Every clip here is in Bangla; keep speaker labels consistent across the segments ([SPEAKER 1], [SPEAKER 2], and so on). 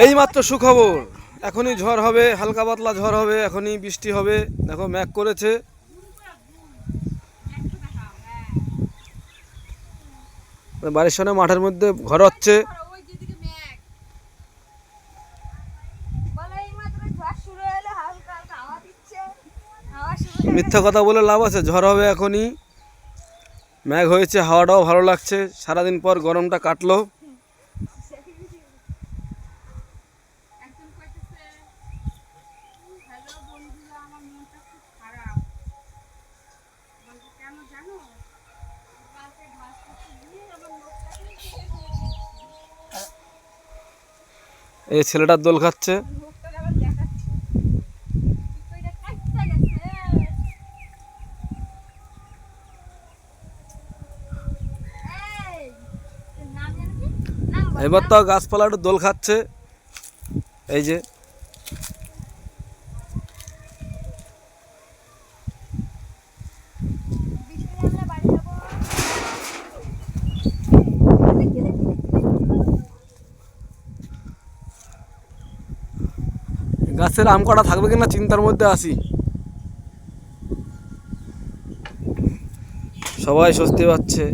[SPEAKER 1] এই মাত্র সুখবর। এখনই ঝড় হবে, হালকা পাতলা ঝড় হবে, এখনই বৃষ্টি হবে। দেখো ম্যাক করেছে। বাড়ির সামনে মাঠের মধ্যে ঘর হচ্ছে। মিথ্যা কথা বলে লাভ আছে, ঝড় হবে এখনই। ম্যাঘ হয়েছে, হাওয়াটাও ভালো লাগছে। সারাদিন পর গরমটা কাটলো। এই ছেলেটার দোল খাচ্ছে। এবার তো গাছপালাটা দোল খাচ্ছে। এই যে গাছের আম কটা থাকবে কিনা চিন্তার মধ্যে আছি। সবাই স্বস্তি পাচ্ছে।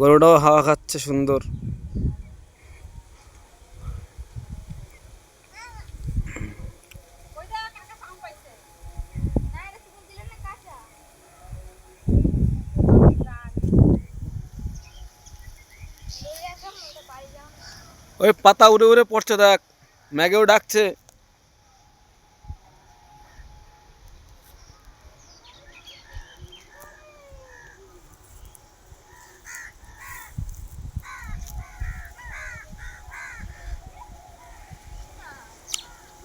[SPEAKER 1] গরুটাও হাওয়া খাচ্ছে সুন্দর। ওই পাতা উড়ে উড়ে পড়ছে দেখ। ম্যাগেও ডাকছে।